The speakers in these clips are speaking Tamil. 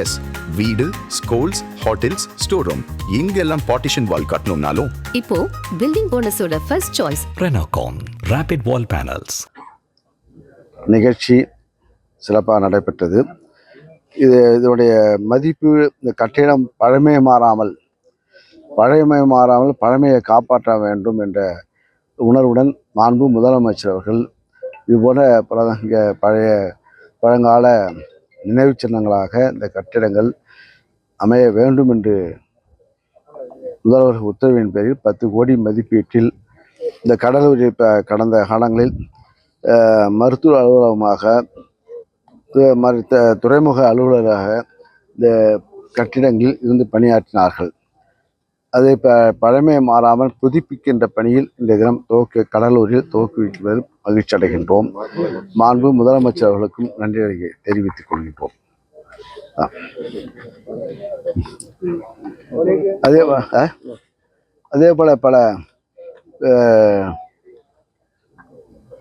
எஸ் வீடு ஸ்கூல்ஸ் ஹோட்டல்ஸ் ஸ்டோர் ரூம் இங்கெல்லாம் பார்ட்டிஷன் வால் கட்டணும்னாலும். இப்போ building போனஸோட first choice Renocon Rapid Wall Panels. நிகழ்ச்சி சிறப்பாக நடைபெற்றது. இது இதனுடைய மதிப்பு இந்த கட்டிடம் பழமை மாறாமல் பழமை மாறாமல் பழமையை காப்பாற்ற வேண்டும் என்ற உணர்வுடன் மாண்பு முதலமைச்சர் அவர்கள் இதுபோல பல இங்கே பழைய பழங்கால நினைவுச் சின்னங்களாக இந்த கட்டிடங்கள் அமைய வேண்டும் என்று முதல்வர் உத்தரவின் பேரில் பத்து கோடி மதிப்பீட்டில் இந்த கடலூரில் இப்போ கடந்த காலங்களில் மருத்துவ அலுவலகமாக துறைமுக அலுவலராக இந்த கட்டிடங்களில் இருந்து பணியாற்றினார்கள். அதை ப பழமை மாறாமல் புதுப்பிக்கின்ற பணியில் இந்த தினம் துவக்க கடலூரில் துவக்குவிப்பதில் மகிழ்ச்சி அடைகின்றோம். மாண்பு முதலமைச்சர் அவர்களுக்கும் நன்றி தெரிவித்துக் கொள்கின்றோம். அதே அதே போல பல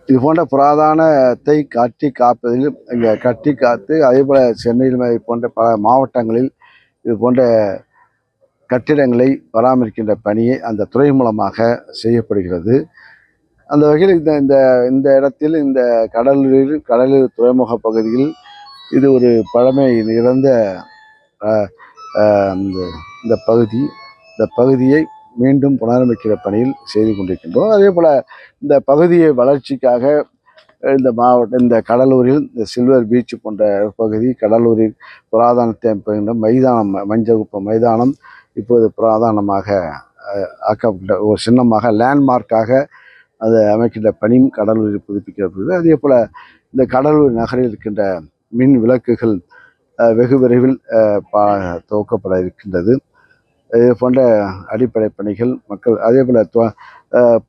இது போன்ற புராதானத்தை கட்டி காப்பதில் இங்கே கட்டி காத்து அதே போல சென்னையில் இது போன்ற பல மாவட்டங்களில் இது போன்ற கட்டிடங்களை பராமரிக்கின்ற பணியை அந்த துறை மூலமாக செய்யப்படுகிறது. அந்த வகையில் இந்த இந்த இந்த இடத்தில் இந்த கடலூரில் கடலூர் துறைமுக பகுதியில் இது ஒரு பழமை நிறைந்த இந்த இந்த பகுதி இந்த பகுதியை மீண்டும் புனரமைக்கிற பணியில் செய்து கொண்டிருக்கின்றோம். அதே போல் இந்த பகுதியை வளர்ச்சிக்காக இந்த மாவட்ட இந்த கடலூரில் இந்த சில்வர் பீச் போன்ற பகுதி கடலூரில் புராதனத்தை பெறுகின்ற மைதானம் மஞ்சகுப்பம் மைதானம் இப்போது புராதனமாக ஆக்கப்பட்ட ஒரு சின்னமாக லேண்ட்மார்க்காக அது அமைக்கின்ற பணியும் கடலூரில் புதுப்பிக்கப்படுகிறது அதே போல் இந்த கடலூர் நகரில் இருக்கின்ற மின் விளக்குகள் வெகு விரைவில் பா துவக்கப்பட இருக்கின்றது. இது போன்ற அடிப்படை பணிகள் மக்கள் அதே போல்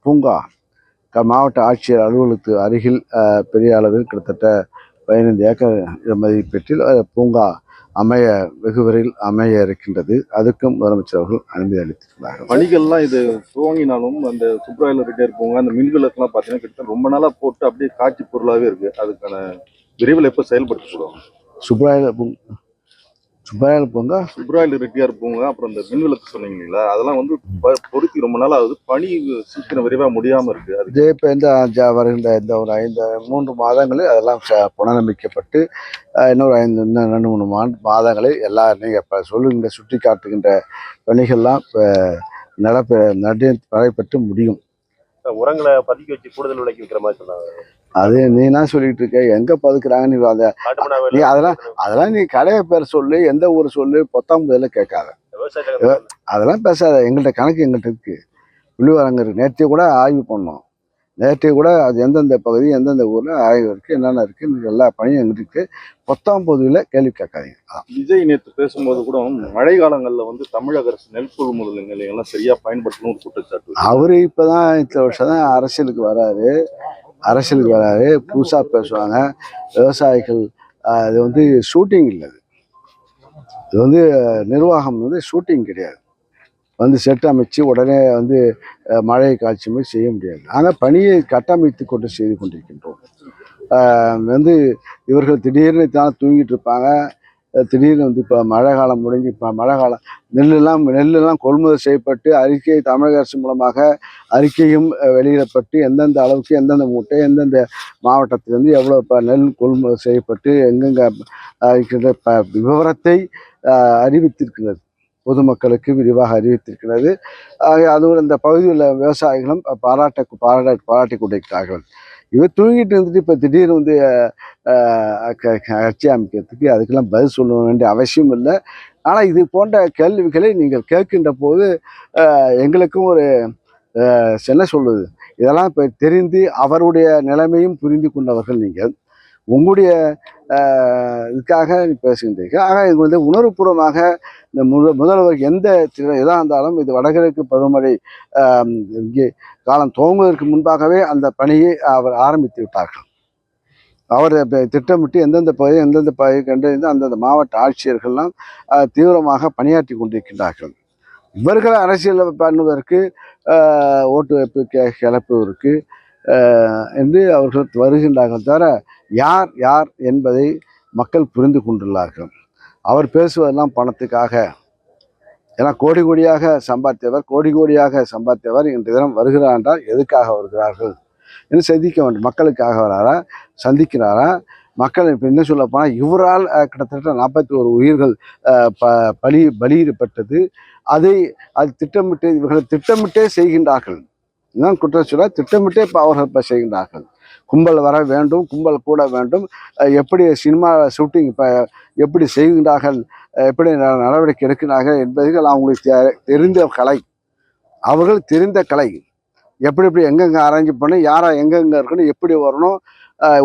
பூங்கா மாவட்ட ஆட்சியர் அலுவலகத்து அருகில் பெரிய அளவில் கிட்டத்தட்ட பதினைந்து ஏக்கர் மதிப்பீட்டில் பூங்கா அமைய வெகு விரைவில் அமைய இருக்கின்றது. அதுக்கும் முதலமைச்சர் அவர்கள் அனுமதி அளித்திருக்கிறார்கள். பணிகள்லாம் இது துவங்கினாலும் அந்த சுப்ராயில் ரிட்டையர் போங்க அந்த மின் விளக்குலாம் பார்த்தீங்கன்னா கிட்டத்தட்ட ரொம்ப நாளா போட்டு அப்படியே காட்சி பொருளாவே இருக்கு. அதுக்கான விரைவில் எப்போ செயல்படுத்தப்படும் சுப்ராயல் பூ சுப்ராயல் பூங்கா? சுப்ராயில் ரிட்டையர் போங்க அப்புறம் இந்த மின் விளக்கு சொன்னீங்க இல்லைங்களா அதெல்லாம் வந்து பொருத்தி ரொம்ப நாள் ஆகுது பணி சீக்கிரம் விரைவா முடியாம இருக்கு. அது இப்போ இந்த வருகின்ற இந்த ஒரு ஐந்து மூன்று மாதங்களில் அதெல்லாம் புனரமைக்கப்பட்டு இன்னொரு ஐந்து இன்னும் ரெண்டு மூணு மா மாதங்களில் எல்லா நீங்கள் இப்போ சொல்லுகின்ற சுட்டி காட்டுகின்ற பணிகள்லாம் இப்போ நடப்ப நடி நடைபெற்று முடியும். உரங்களை பதுக்கி வச்சு கூடுதல் விலைக்கு விற்கிற மாதிரி சொன்னாங்க அது நீ என்ன சொல்லிட்டு இருக்க? எங்கே பதுக்குறாங்க நீ அதை நீ அதெல்லாம் அதெல்லாம் நீ கடையை பேர் சொல்லு எந்த ஊர் சொல்லு பொத்தாம் பதில் கேட்காத. அதெல்லாம் பேசாத. எங்கள்கிட்ட கணக்கு எங்கள்கிட்ட இருக்கு. இருக்கு நேற்று கூட ஆய்வு பண்ணோம். நேற்று கூட அது எந்தெந்த பகுதி எந்தெந்த ஊரில் ஆய்வு இருக்குது என்னென்ன இருக்குது எல்லா பணியும் எங்கிட்ட இருக்கு. பொத்தாம் பொதுவில் கேள்வி கேட்காதீங்க. விஜய் நேற்று பேசும்போது கூட மழை காலங்கள்ல வந்து தமிழக அரசு நெல் கொள்முதல் நிலையங்கள்லாம் சரியா பயன்படுத்தணும் ஒரு குற்றச்சாட்டு அவர் இப்போ தான் இத்தனை வருஷம் தான் அரசியலுக்கு வராரு. அரசியலுக்கு வராரு. புதுசாக பேசுவாங்க. விவசாயிகள் இது வந்து ஷூட்டிங் இல்லை இது. வந்து நிர்வாகம் வந்து ஷூட்டிங் கிடையாது. வந்து செட் அமைச்சு உடனே வந்து மழையை காய்ச்சுமே செய்ய முடியாது. ஆனால் பணியை கட்டமைத்து கொண்டு செய்து கொண்டிருக்கின்றோம். வந்து இவர்கள் திடீர்னு தான் தூங்கிட்டு இருப்பாங்க. திடீர்னு வந்து இப்போ மழை காலம் முடிஞ்சு இப்போ மழை காலம் நெல்லெல்லாம் நெல்லெல்லாம் கொள்முதல் செய்யப்பட்டு அறிக்கை தமிழக அரசு மூலமாக அறிக்கையும் வெளியிடப்பட்டு எந்தெந்த அளவுக்கு எந்தெந்த மூட்டை எந்தெந்த மாவட்டத்திலேருந்து எவ்வளோ இப்போ நெல் கொள்முதல் செய்யப்பட்டு எங்கெங்கே இருக்கின்ற ப விவரத்தை அறிவித்திருக்கிறது. பொதுமக்களுக்கு விரிவாக அறிவித்திருக்கிறது. ஆக அதுவும் இந்த பகுதியில் உள்ள விவசாயிகளும் பாராட்ட பாராட்ட பாராட்டி கொண்டிருக்கிறார்கள். இவர் தூங்கிட்டு இருந்துட்டு இப்போ திடீர்னு வந்து கட்சி அமைக்கிறதுக்கு அதுக்கெல்லாம் பதில் சொல்ல வேண்டிய அவசியம் இல்லை. ஆனால் இது போன்ற கேள்விகளை நீங்கள் கேட்கின்ற போது எங்களுக்கும் ஒரு என்ன சொல்வது இதெல்லாம் இப்போ தெரிந்து அவருடைய நிலைமையும் புரிந்து கொண்டவர்கள் நீங்கள். உங்களுடைய இதுக்காக பேசுகின்றீர்கள் ஆக இது வந்து உணர்வுபூர்வமாக இந்த முத முதல்வர் எந்த எதாக இருந்தாலும் இது வடகிழக்கு பருவமழை இங்கே காலம் துவங்குவதற்கு முன்பாகவே அந்த பணியை அவர் ஆரம்பித்து விட்டார்கள். அவர் திட்டமிட்டு எந்தெந்த பகுதி எந்தெந்த பகுதி கண்டறிந்து அந்தந்த மாவட்ட ஆட்சியர்கள்லாம் தீவிரமாக பணியாற்றி கொண்டிருக்கின்றார்கள். இவர்கள் அரசியல் பண்ணுவதற்கு ஓட்டு வைப்பு கே கிளப்புவதற்கு என்று அவர்கள் வருகின்றார்கள் தவிர யார் யார் என்பதை மக்கள் புரிந்து கொண்டுள்ளார்கள். அவர் பேசுவதெல்லாம் பணத்துக்காக. ஏன்னா கோடி கோடியாக சம்பாதித்தவர் கோடி கோடியாக சம்பாதித்தவர் இன்று தினம் வருகிறார் என்றால் எதுக்காக வருகிறார்கள்? என்று சந்திக்க வேண்டும். மக்களுக்காக வராரா? சந்திக்கிறாரா? மக்கள் இப்போ என்ன சொல்ல போனால் இவரால் கிட்டத்தட்ட நாற்பத்தி ஒரு உயிர்கள் ப பலி பலியிடப்பட்டது. அதை அது திட்டமிட்டு இவர்கள் திட்டமிட்டே செய்கின்றார்கள். இன்னும் குற்றச்சூழல் திட்டமிட்டே இப்போ அவர்கள் இப்போ செய்கின்றார்கள். கும்பல் வர வேண்டும் கும்பல் கூட வேண்டும். எப்படி சினிமா ஷூட்டிங் இப்போ எப்படி செய்கின்றார்கள் எப்படி ந- நடவடிக்கை எடுக்கிறார்கள் என்பதுகள் அவங்களுக்கு தெ- தெரிந்த கலை. அவர்கள் தெரிந்த கலை. எப்படி எப்படி எங்கெங்கே அரேஞ்ச் பண்ணி யாரை எங்கெங்கே இருக்கணும் எப்படி வரணும்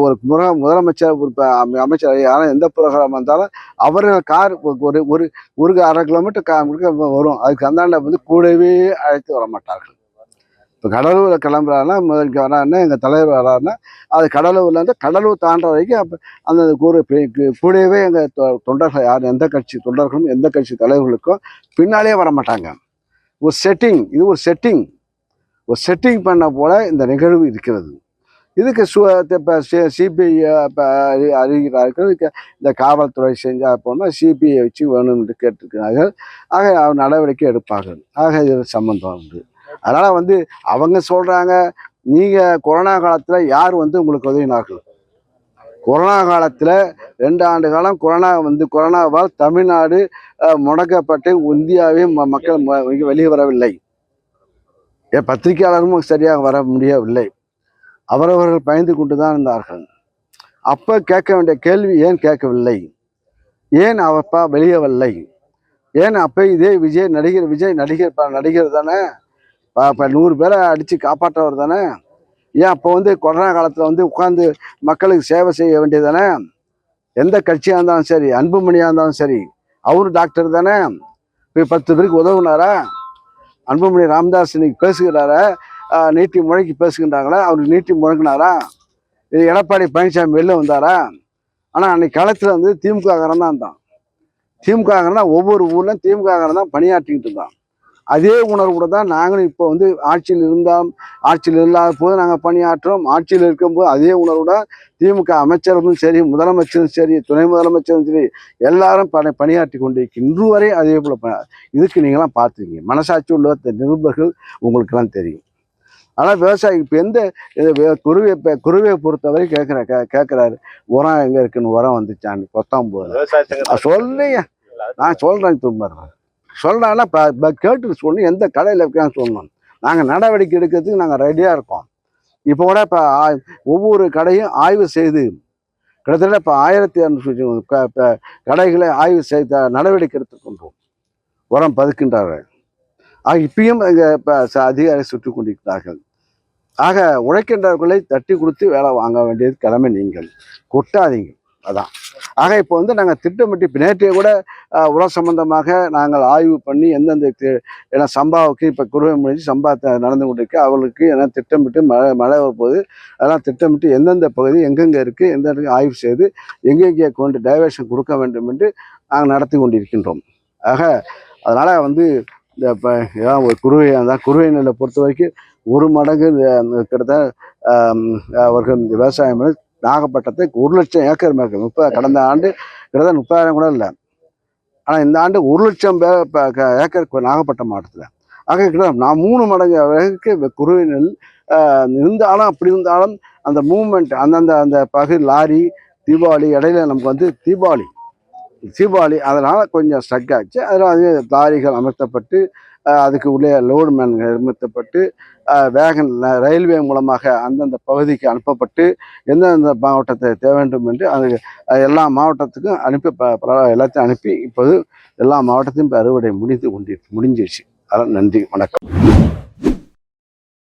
ஒரு முற முதலமைச்சர் ஒரு அமை- அமைச்சர் யாரும் எந்த ப்ரோக்ராம் வந்தாலும் அவர்கள் கார் ஒரு ஒரு ஒரு அரை கிலோமீட்டர் கா வரும். அதுக்கு அந்தாண்ட வந்து கூடவே அழைத்து வர மாட்டார்கள் இப்போ கடலூரில் கிளம்புறாருன்னா முதலுக்கு வராருன்னா எங்கள் தலைவர் வராருன்னா அது கடலூர்லேருந்து கடலூர் தாண்டுற வரைக்கும் அப்போ அந்த கூறு கூடவே எங்கள் தொண்டர்கள் யார் எந்த கட்சி தொண்டர்களும் எந்த கட்சி தலைவர்களுக்கும் பின்னாலே வர மாட்டாங்க ஒரு செட்டிங் இது ஒரு செட்டிங் ஒரு செட்டிங் பண்ண போல இந்த நிகழ்வு இருக்கிறது. இதுக்கு சு இப்போ சிபிஐ இப்போ அறிகிறார்கள். இந்த காவல்துறை செஞ்சால் போனால் சிபிஐ வச்சு வேணும்னு கேட்டிருக்கிறார்கள். ஆக அவர் நடவடிக்கை எடுப்பார்கள். ஆக இது சம்மந்தம் உண்டு. அதனால் வந்து அவங்க சொல்கிறாங்க நீங்கள் கொரோனா காலத்தில் யார் வந்து உங்களுக்கு உதவினார்கள் கொரோனா காலத்தில் ரெண்டு ஆண்டு காலம் கொரோனா வந்து கொரோனாவால் தமிழ்நாடு முடக்கப்பட்டு இந்தியாவே ம- மக்கள் ம- வெளியே வரவில்லை. ஏன் பத்திரிகையாளரும் சரியாக வர முடியவில்லை. அவரவர்கள் பயந்து கொண்டு தான் இருந்தார்கள். அப்போ கேட்க வேண்டிய கேள்வி ஏன் கேட்கவில்லை? ஏன் அவப்பா வெளியவில்லை ஏன் அப்போ இதே விஜய் நடிகர் விஜய் நடிகர் நடிகர் தானே? இப்போ நூறு பேரை அடித்து காப்பாற்றவர் தானே? ஏன் அப்போ வந்து கொரோனா காலத்தில் வந்து உட்காந்து மக்களுக்கு சேவை செய்ய வேண்டியது தானே? எந்த கட்சியாக இருந்தாலும் சரி அன்புமணியாக இருந்தாலும் சரி அவரும் டாக்டர் தானே? போய் பத்து பேருக்கு உதவுனாரா? அன்புமணி ராமதாஸ் இன்னைக்கு பேசுகிறாரா? நீட்டி முழக்கி பேசுகின்றாங்களா? அவர் நீட்டி முழங்கினாரா? இது எடப்பாடி பழனிசாமி வெளில வந்தாரா? ஆனால் அன்னைக்கு காலத்தில் வந்து திமுக காரன் தான் இருந்தான். திமுக தான் ஒவ்வொரு ஊர்லையும் திமுக தான் பணியாற்றிக்கிட்டு இருந்தான். அதே உணர்வோட தான் நாங்களும் இப்போ வந்து ஆட்சியில் இருந்தால் ஆட்சியில் இல்லாத போது நாங்கள் பணியாற்றுறோம் ஆட்சியில் இருக்கும்போது அதே உணர்வோட திமுக அமைச்சர்களும் சரி முதலமைச்சரும் சரி துணை முதலமைச்சரும் சரி எல்லாரும் பணி பணியாற்றி கொண்டிருக்கு. இன்று வரை அதே போல இதுக்கு நீங்களாம் பார்த்துருக்கீங்க. மனசாட்சி உள்ள நிருபர்கள் உங்களுக்கெல்லாம் தெரியும். ஆனால் விவசாயி இப்போ எந்த இது வே- குருவை இப்போ குருவையை பொறுத்தவரை கேட்குற கே கேட்குறாரு உரம் எங்கே இருக்குன்னு உரம் வந்துச்சான்னு சங்கத்தை சொல்லுங்க. நான் சொல்கிறேன் தும்பர் சொல்கிறாங்கன்னா இப்போ கேட்டு சொல்லணும் எந்த கடையில் இருக்கான்னு சொல்லணும். நாங்கள் நடவடிக்கை எடுக்கிறதுக்கு நாங்கள் ரெடியாக இருக்கோம். இப்போ கூட இப்போ ஒவ்வொரு கடையும் ஆய்வு செய்து கிட்டத்தட்ட இப்போ ஆயிரத்தி இரநூறு இப்போ கடைகளை ஆய்வு செய்த நடவடிக்கை எடுத்துக்கொண்டோம் உரம் பதுக்கின்றார்கள். ஆக இப்பயும் இங்கே இப்போ அதிகாரி சுற்றி கொண்டிருக்கிறார்கள். ஆக உழைக்கின்றவர்களை தட்டி கொடுத்து வேலை வாங்க வேண்டியது கடமை நீங்கள். கொட்டாதீங்க. அதான். ஆக இப்போ வந்து நாங்கள் திட்டமிட்டு இப்போ நேற்றைய கூட உரம் சம்பந்தமாக நாங்கள் ஆய்வு பண்ணி எந்தெந்த ஏன்னா சம்பாவுக்கு இப்போ குருவை முடிஞ்சு சம்பா நடந்து கொண்டிருக்கு. அவளுக்கு ஏன்னா திட்டமிட்டு மழை மழை வரப்போகுது. அதெல்லாம் திட்டமிட்டு எந்தெந்த பகுதி எங்கெங்கே இருக்குது எந்த இடத்துக்கு ஆய்வு செய்து எங்கெங்கே கொண்டு டைவர்ஷன் கொடுக்க வேண்டும் என்று நாங்கள் நடத்தி கொண்டிருக்கின்றோம். ஆக அதனால் வந்து இந்த இப்போ ஏதாவது ஒரு குருவை அதான் குருவை நெல்லை பொறுத்த வரைக்கும் ஒரு மடங்கு கிட்டத்தட்ட அவர்கள் இந்த விவசாயம் நாகப்பட்டினத்துக்கு ஒரு லட்சம் ஏக்கர் மேற்கு முப்பது கடந்த ஆண்டு கிட்டத்தட்ட முப்பதாயிரம் கூட இல்லை. ஆனால் இந்த ஆண்டு ஒரு லட்சம் இப்போ ஏக்கர் நாகப்பட்டினம் மாவட்டத்தில். ஆக கிட்ட நான் மூணு மடங்கு அளவுக்கு இந்த நெல் இருந்தாலும் அப்படி இருந்தாலும் அந்த மூமெண்ட் அந்தந்த அந்த பகுதி லாரி தீபாவளி இடையில நமக்கு வந்து தீபாவளி. தீபாவளி அதனால் கொஞ்சம் ஸ்ட்ரக் ஆச்சு. அதில் அது லாரிகள் அமர்த்தப்பட்டு அதுக்கு உள்ளே லோடு மேன்கள் நிர்மித்தப்பட்டு வேகன் ரயில்வே மூலமாக அந்தந்த பகுதிக்கு அனுப்பப்பட்டு எந்தெந்த மாவட்டத்தை தேவை வேண்டும் என்று அது எல்லா மாவட்டத்துக்கும் அனுப்பி ப- எல்லாத்தையும் அனுப்பி இப்போது எல்லா மாவட்டத்தையும் இப்போ அறுவடை முடிந்து கொண்டு முடிஞ்சிருச்சு. அதனால் நன்றி வணக்கம்.